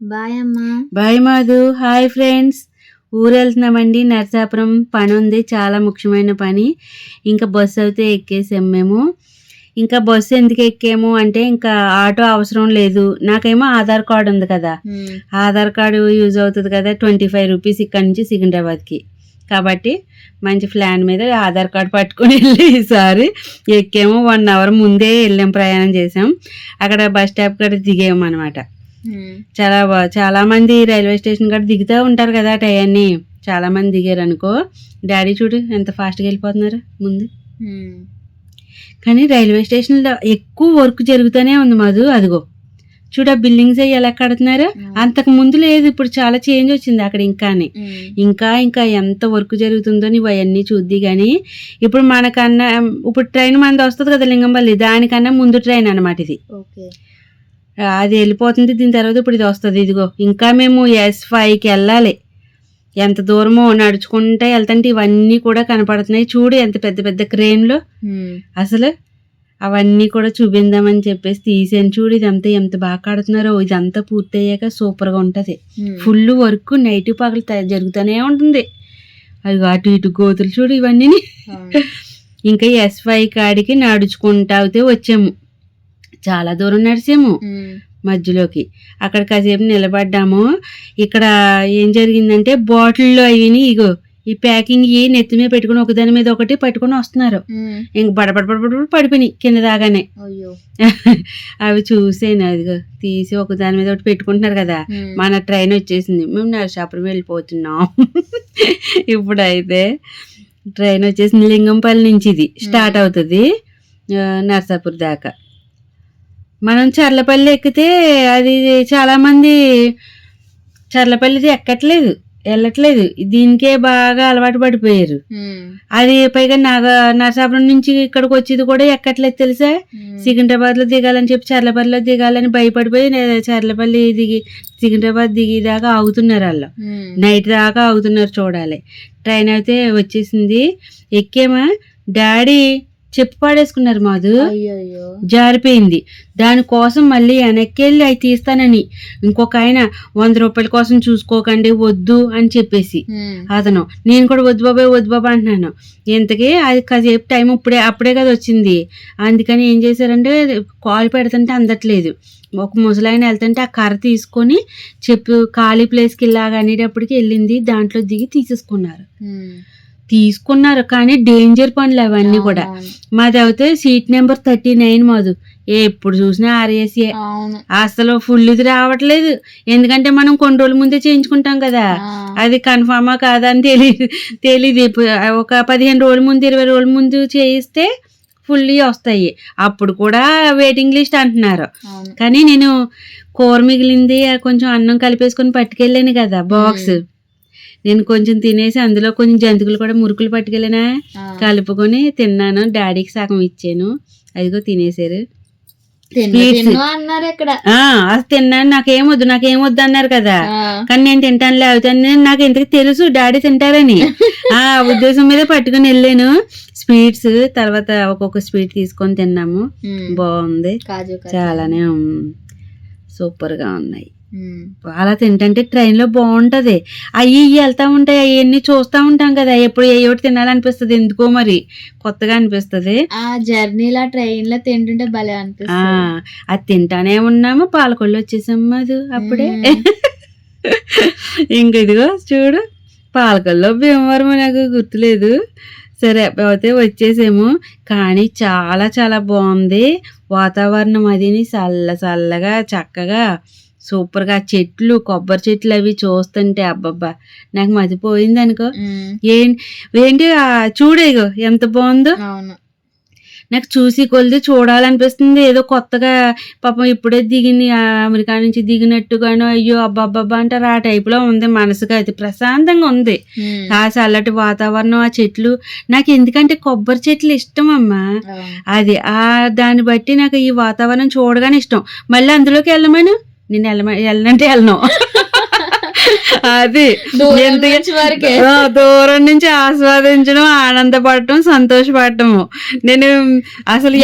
Bye అమ్మా. Bye Madhu. Hi friends. ఊరు వెళ్తున్నామండి నరసాపురం. పని ఉంది చాలా ముఖ్యమైన పని. ఇంకా బస్సు అయితే ఎక్కేసాం మేము. ఇంకా బస్సు ఎందుకు ఎక్కాము అంటే ఇంకా ఆటో అవసరం లేదు. నాకేమో ఆధార్ కార్డు ఉంది కదా. ఉమ్, ఆధార్ కార్డు యూజ్ అవుతుంది కదా ట్వంటీ ఫైవ్ రూపీస్ ఇక్కడ నుంచి సికింద్రాబాద్కి. కాబట్టి మంచి ప్లాన్ మీద ఆధార్ కార్డు పట్టుకొని వెళ్ళి ఈసారి ఎక్కాము. వన్ అవర్ ముందే వెళ్ళాం ప్రయాణం చేసాం. అక్కడ బస్ స్టాప్ కాడ దిగాము అనమాట చాలా చాలా మంది రైల్వే స్టేషన్ కాడ దిగుతూ ఉంటారు కదా టయాన్ని. చాలా మంది దిగారు అనుకో. డాడీ చూడు ఎంత ఫాస్ట్గా వెళ్ళిపోతున్నారు ముందు. కానీ రైల్వే స్టేషన్లో ఎక్కువ వర్క్ జరుగుతూనే ఉంది మధు అదిగో. చూడ బిల్డింగ్స్ అవి ఎలా కడుతున్నారు? అంతకు ముందు లేదు ఇప్పుడు చాలా చేంజ్ వచ్చింది అక్కడ ఇంకాని. ఉమ్, ఇంకా ఇంకా ఎంత వర్క్ జరుగుతుందో నువ్వు అవన్నీ చూద్ది కానీ ఇప్పుడు మనకన్నా ఇప్పుడు ట్రైన్ మనది వస్తుంది కదా లింగంపల్లి దానికన్నా ముందు ట్రైన్ అనమాట ఇది. ఓకే. అది వెళ్ళిపోతుంది దీని తర్వాత ఇప్పుడు ఇది వస్తుంది. ఇదిగో ఇంకా మేము ఎస్ ఫైవ్కి వెళ్ళాలి. ఎంత దూరమో నడుచుకుంటే వెళ్తుంటే ఇవన్నీ కూడా కనపడుతున్నాయి. చూడు ఎంత పెద్ద పెద్ద క్రేన్లు అసలు అవన్నీ కూడా చూపిందామని చెప్పేసి తీసాను. చూడు ఇదంతా ఎంత బాగా కడుతున్నారో. ఇదంతా పూర్తయ్యాక సూపర్గా ఉంటుంది. ఫుల్ వర్క్ నైట్ పగలు జరుగుతూనే ఉంటుంది. అది అటు ఇటు గోతులు చూడు ఇవన్నీ. ఇంకా ఎస్ ఫైవ్ కాడికి నడుచుకుంటా అయితే వచ్చాము. చాలా దూరం నడిచాము. మధ్యలోకి. అక్కడ కాసేపు నిలబడ్డాము. ఇక్కడ ఏం జరిగిందంటే బాటిల్లో అవిని ఇగో ఈ ప్యాకింగ్ ఈ నెత్తి మీద పెట్టుకుని ఒకదాని మీద ఒకటి పట్టుకొని వస్తున్నారు. ఇంక బడబడ బడబడ పడిపోయినాయి కింద దాగానే. అవి చూసాను అదిగో తీసి ఒకదాని మీద ఒకటి పెట్టుకుంటున్నారు కదా. మన ట్రైన్ వచ్చేసింది. మేము నరసాపురం వెళ్ళిపోతున్నాం. ఇప్పుడైతే ట్రైన్ వచ్చేసింది లింగంపల్లి నుంచి ఇది. స్టార్ట్ అవుతుంది నరసాపురం దాకా. మనం చర్లపల్లి ఎక్కితే అది చాలా మంది చర్లపల్లిది ఎక్కట్లేదు వెళ్ళట్లేదు. దీనికే బాగా అలవాటు పడిపోయారు. అది పైగా నాగ నరసాపురం నుంచి ఇక్కడికి వచ్చేది కూడా ఎక్కట్లేదు తెలుసా. సికింద్రాబాద్లో దిగాలని చెప్పి చర్లపల్లిలో దిగాలని భయపడిపోయి చర్లపల్లి దిగి సికింద్రాబాద్ దిగి దాకా ఆగుతున్నారు వాళ్ళు. నైట్ దాకా ఆగుతున్నారు చూడాలి. ట్రైన్ అయితే వచ్చేసింది. ఎక్కేమా? డాడీ చెప్పు పాడేసుకున్నారు మాధు. జారిపోయింది. దానికోసం మళ్ళీ వెనక్కి వెళ్ళి అవి తీస్తానని. ఇంకొక ఆయన వంద రూపాయల కోసం చూసుకోకండి వద్దు అని చెప్పేసి. అతను నేను కూడా వద్దు బాబాయ్ వద్దు బాబా అంటున్నాను. ఇంతకీ అది కాసేపు టైం ఇప్పుడే అప్పుడే కదా వచ్చింది. అందుకని ఏం చేశారంటే కాల్ పెడుతుంటే అందట్లేదు. ఒక ముసలాయన వెళ్తుంటే ఆ కర్ర తీసుకొని చెప్పు ఖాళీ ప్లేస్కి ఇలాగ అనేటప్పటికి వెళ్ళింది దాంట్లో దిగి తీసేసుకున్నారు. తీసుకున్నారు. కానీ డేంజర్ పనులు అవన్నీ కూడా. మాది అయితే సీట్ నెంబర్ థర్టీ నైన్ మాదు ఎప్పుడు చూసినా ఆర్ఏసీ అసలు ఫుల్ ఇది రావట్లేదు. ఎందుకంటే మనం కొన్ని రోజుల ముందే చేయించుకుంటాం కదా. అది కన్ఫామా కాదా అని తెలియదు తెలియదు ఇప్పుడు ఒక పదిహేను రోజుల ముందు ఇరవై రోజుల ముందు చేయిస్తే ఫుల్ వస్తాయి. అప్పుడు కూడా వెయిటింగ్ లిస్ట్ అంటున్నారు. కానీ నేను కూర మిగిలింది కొంచెం అన్నం కలిపేసుకొని పట్టుకెళ్ళాను కదా బాక్స్. నేను కొంచెం తినేసి అందులో కొంచెం జంతువులు కూడా మురుకులు పట్టుకెళ్ళినా కలుపుకొని తిన్నాను. డాడీకి సగం ఇచ్చాను. అదిగో తినేసారు అన్నారు ఇక్కడ. అది తిన్నాను. నాకేం వద్దు నాకేం వద్దు అన్నారు కదా. కానీ నేను తింటాను లేవుతాను నాకు ఇంతకు తెలుసు డాడీ తింటారని. ఆ ఉద్దేశం మీద పట్టుకుని వెళ్ళాను. స్వీట్స్ తర్వాత ఒక్కొక్క స్వీట్ తీసుకొని తిన్నాము. బాగుంది. చాలానే సూపర్గా ఉన్నాయి. అలా తింటంటే ట్రైన్లో బాగుంటది అవి ఇవి వెళ్తా ఉంటాయి అవన్నీ చూస్తా ఉంటాం కదా ఎప్పుడు ఏ ఒకటి తినాలనిపిస్తుంది ఎందుకో మరి కొత్తగా అనిపిస్తుంది. ఆ జర్నీలో ట్రైన్లో తింటుంటే భలే అనిపిస్తుంది. అది తింటానే ఉన్నాము పాలకొల్లు వచ్చేసాము అది అప్పుడే. ఇంక ఇదిగో చూడు పాలకొల్లో భీమవరం నాకు గుర్తులేదు. సరే అయితే వచ్చేసాము. కానీ చాలా చాలా బాగుంది వాతావరణం అదిని చల్ల చల్లగా చక్కగా సూపర్గా చెట్లు కొబ్బరి చెట్లు అవి చూస్తుంటే అబ్బబ్బా నాకు మతిపోయింది అనుకో. ఏంటి ఆ చూడు ఇగో ఎంత బాగుందో. నాకు చూసి కొలిది చూడాలనిపిస్తుంది. ఏదో కొత్తగా పాపం ఇప్పుడే దిగింది ఆ అమెరికా నుంచి దిగినట్టుగానో అయ్యో అబ్బాబ్బా అంటారు ఆ టైపులో ఉంది. మనసుగా అయితే ప్రశాంతంగా ఉంది. ఆ చల్లటి వాతావరణం ఆ చెట్లు. నాకు ఎందుకంటే కొబ్బరి చెట్లు ఇష్టం అమ్మా. అది ఆ దాన్ని బట్టి నాకు ఈ వాతావరణం చూడగానే ఇష్టం. మళ్ళీ అందులోకి వెళ్ళమను? నేను వెళ్ళమ వెళ్ళనంటే వెళ్ళను. అది దూరం నుంచి ఆస్వాదించడం ఆనందపడటం సంతోషపడటము. నేను అసలు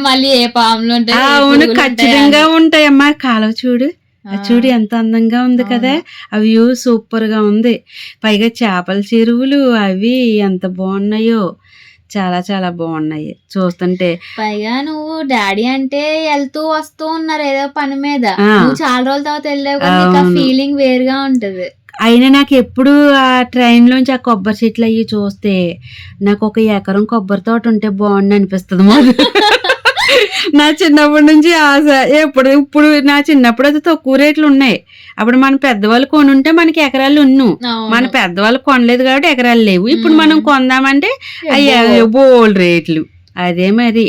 మళ్ళీ ఏ పాములు అవును ఖచ్చితంగా ఉంటాయమ్మా. కాలువ చూడు. చూడు ఎంత అందంగా ఉంది కదా. ఆ వ్యూ సూపర్గా ఉంది. పైగా చేపల చెరువులు అవి ఎంత బాగున్నాయో. చాలా చాలా బాగున్నాయి. చూస్తుంటే పైగా నువ్వు డాడీ అంటే వెళ్తూ వస్తూ ఉన్నారు ఏదో పని మీద. నువ్వు చాలా రోజుల తర్వాత వెళ్ళావు. ఫీలింగ్ వేరుగా ఉంటది. అయినా నాకు ఎప్పుడు ఆ ట్రైన్ లోంచి ఆ కొబ్బరి చెట్లు అయ్యి చూస్తే నాకు ఒక ఎకరం కొబ్బరి తోట ఉంటే బాగుండు అనిపిస్తుంది మాకు. నా చిన్నప్పటి నుంచి ఆశ ఎప్పుడు ఇప్పుడు నా చిన్నప్పుడు అయితే తక్కువ రేట్లు ఉన్నాయి. అప్పుడు మన పెద్దవాళ్ళు కొనుంటే మనకి ఎకరాలు ఉన్ను. మన పెద్దవాళ్ళు కొనలేదు కాబట్టి ఎకరాలు లేవు ఇప్పుడు మనం. కొందామంటే అయ్యా. బోల్ రేట్లు అదే మరి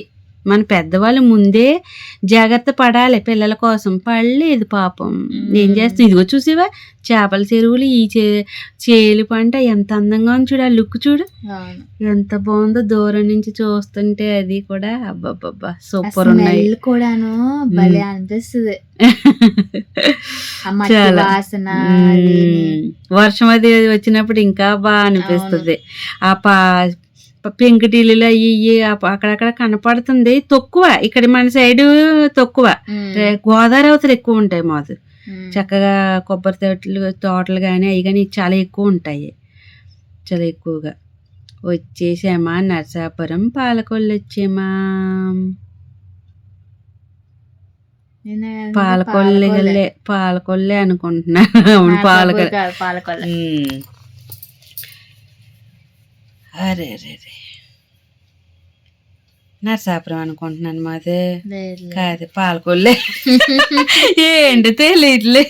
మన పెద్దవాళ్ళు ముందే జాగ్రత్త పడాలి పిల్లల కోసం. పడలేదు పాపం. ఏం చేస్తుంది? ఇదిగో చూసేవా? చేపల చెరువులు ఈ చే చేలు పంట ఎంత అందంగా ఉంది చూడు ఆ లుక్ చూడు. ఎంత బాగుందో దూరం నుంచి చూస్తుంటే అది కూడా అబ్బబ్బబ్బా సూపర్ ఉన్నాయి. కూడాను భలే అనిపిస్తుంది. వాసన. వర్షం అది వచ్చినప్పుడు ఇంకా బాగా అనిపిస్తుంది. ఆ పా పెంకుటిల్లులు ఆ ప- అక్కడక్కడ కనపడుతుంది. తక్కువ. ఇక్కడ మన సైడ్ తక్కువ. గోదావరి అవతలు ఎక్కువ ఉంటాయి మాది. ఉమ్. చక్కగా కొబ్బరి తోటలు తోటలు కానీ అవి కానీ చాలా ఎక్కువ ఉంటాయి. చాలా ఎక్కువగా. వచ్చేసామా నరసాపురం పాలకొల్లు వచ్చేమా? పాలకొల్లు పాలకొల్లే. పాలకొల్లే అనుకుంటున్నా. అవును పాలకొల్ల. మ్మ్. అరే రే నరసాపురం అనుకుంటున్నాను మాది. కాదు పాలకొల్లే ఏంటి తెలియట్లే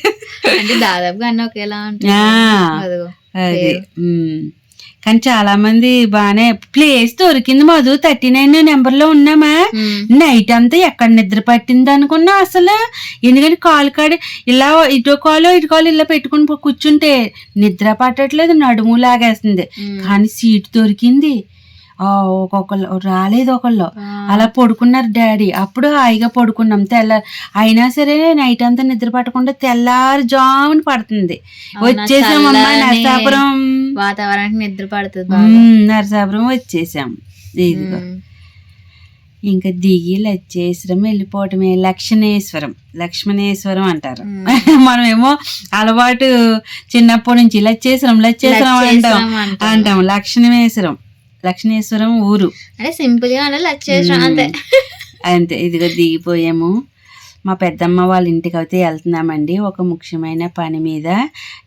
అంటే దాదాపుగా అన్ని ఒకేలా అదిగో అది. కానీ చాలా మంది బానే ప్లేస్ దొరికింది మధు. థర్టీ నైన్ నెంబర్లో ఉన్నామా. నైట్ అంతా ఎక్కడ నిద్ర పట్టింది అనుకున్నా అసలు. ఎందుకంటే కాలు కాడి ఇలా ఇటు కాలు ఇటు కాలు ఇలా పెట్టుకుని కూర్చుంటే నిద్ర పట్టట్లేదు నడుము లాగేస్తుంది. కానీ సీట్ దొరికింది. ఒక్కొక్కళ్ళు రాలేదు ఒకళ్ళు. అలా పడుకున్నారు డాడీ. అప్పుడు హాయిగా పడుకున్నాం. తెల్ల అయినా సరే నైట్ అంతా నిద్ర పట్టకుండా తెల్లారి జాముని పడుతుంది వచ్చేసామమ్మా నరసాపురం. వాతావరణానికి నిద్ర పడుతుంది నరసాపురం వచ్చేసాం. ఇదిగో. ఇంకా దిగి లచ్చేశ్వరం వెళ్ళిపోవటమే. లక్ష్మణేశ్వరం లక్ష్మణేశ్వరం అంటారు. మ్మ్. మనమేమో అలవాటు చిన్నప్పటి నుంచి లచ్చేశ్వరం లచ్చేశ్వరం అంటాం. అంటాం. లక్ష్మణేశ్వరం లక్ష్మణేశ్వరం ఊరు. అంటే సింపుల్గా మ్మ్. అంతే. అంతే ఇదిగో దిగిపోయాము. మా పెద్దమ్మ వాళ్ళ ఇంటికి అయితే వెళ్తున్నామండి ఒక ముఖ్యమైన పని మీద.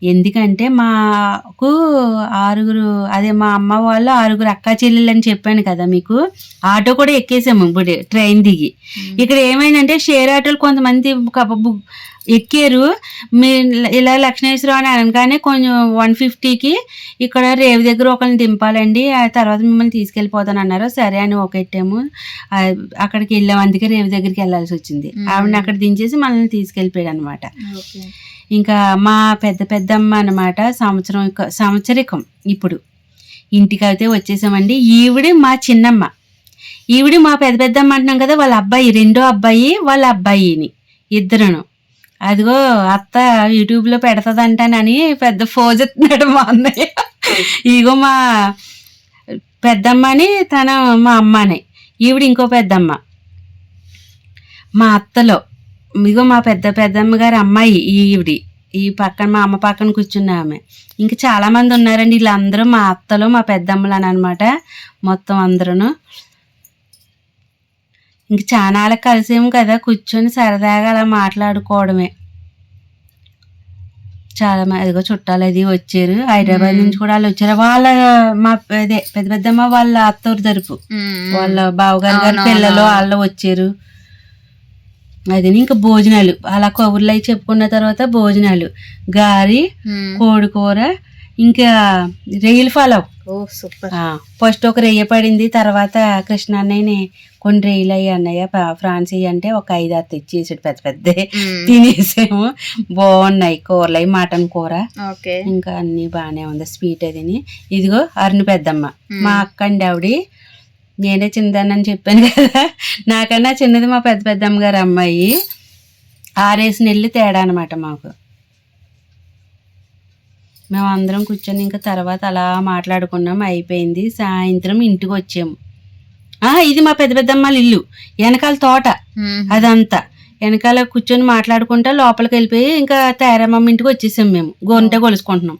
ఎందుకంటే మాకు ఆరుగురు అదే మా అమ్మ వాళ్ళు ఆరుగురు అక్క చెల్లెలు అని చెప్పాను కదా మీకు. ఆటో కూడా ఎక్కేసాము ఇప్పుడు ట్రైన్ దిగి. ఇక్కడ ఏమైందంటే షేర్ ఆటోలు కొంతమంది ఎక్కారు. మీ ఇలా లక్ష్మణేశ్వరం అని అనగానే కొంచెం వన్ ఫిఫ్టీకి ఇక్కడ రేవు దగ్గర ఒకరిని దింపాలండి. ఆ తర్వాత మిమ్మల్ని తీసుకెళ్ళిపోతాను అన్నారు. సరే అని ఒకటేమో ఆ, అక్కడికి వెళ్ళాం. అందుకే రేవు దగ్గరికి వెళ్ళాల్సి వచ్చింది. ఆవిడని అక్కడ దించేసి మనల్ని తీసుకెళ్ళిపోయాడు అనమాట. ఇంకా మా పెద్ద పెద్దమ్మ అనమాట సంవత్సరం సంవత్సరికం ఇప్పుడు. ఇంటికి అయితే వచ్చేసామండి. ఈవిడ మా చిన్నమ్మ. ఈవిడ మా పెద్ద పెద్దమ్మ అంటున్నాం కదా వాళ్ళ అబ్బాయి రెండో అబ్బాయి వాళ్ళ అబ్బాయిని. ఇద్దరును. అదిగో అత్త యూట్యూబ్లో పెడతదంటానని పెద్ద ఫోజ్ ఎత్తున్నాడు మా అన్నయ్య. ఇగో మా పెద్దమ్మని తన మా అమ్మని ఈవిడ ఇంకో పెద్దమ్మ. మా అత్తలో ఇగో మా పెద్ద పెద్దమ్మ గారి అమ్మాయి ఈవిడి ఈ పక్కన మా అమ్మ పక్కన కూర్చున్న ఆమె. ఇంకా చాలామంది ఉన్నారండి వీళ్ళందరూ మా అత్తలు మా పెద్దమ్మలు అనమాట మొత్తం అందరూ ఇంక చాలా కలిసేము కదా కూర్చొని సరదాగా అలా మాట్లాడుకోవడమే. చాలా మంది అదిగో చుట్టాలు అది వచ్చారు. హైదరాబాద్. నుంచి కూడా వాళ్ళు వచ్చారు. వాళ్ళ మా అదే పెద్ద పెద్దమ్మ వాళ్ళ అత్తూరు తరపు. వాళ్ళ బావగారు గారి. పిల్లలు వాళ్ళు వచ్చారు. అది ఇంకా భోజనాలు. అలా కబుర్లు అవి చెప్పుకున్న తర్వాత భోజనాలు. గారి. కోడి కూర ఇంకా రొయ్యలు ఫాలో ఫస్ట్ ఒక రొయ్య పడింది. తర్వాత కృష్ణ రొయ్యలు అయ్యి అన్నయ్య ఫ్రాన్స్ అంటే ఒక ఐదు ఆరు తెచ్చేసాడు పెద్ద పెద్ద. తినేసాము. బాగున్నాయి కూరలు అవి మటన్ కూర. ఇంకా అన్ని బాగానే ఉంది స్వీట్ అదిని ఇదిగో అరుణ్ పెద్దమ్మ. మ్మ్. మా అక్క అండి ఆవిడ. నేనే చిన్నదాన్ని చెప్పాను కదా. నాకన్నా చిన్నది మా పెద్ద పెద్దమ్మ గారు అమ్మాయి. ఆరేసి నెల్లి తేడా అనమాట మాకు. మేము అందరం కూర్చొని ఇంకా తర్వాత అలా మాట్లాడుకున్నాం. అయిపోయింది. సాయంత్రం ఇంటికి వచ్చాము. ఇది మా పెద్ద పెద్దమ్మ వాళ్ళ ఇల్లు. వెనకాల తోట. అదంతా. వెనకాల కూర్చొని మాట్లాడుకుంటా లోపలికి వెళ్ళిపోయి ఇంకా తయారమ్మమ్మ ఇంటికి వచ్చేసాం మేము. గోరింట కొలుసుకుంటున్నాం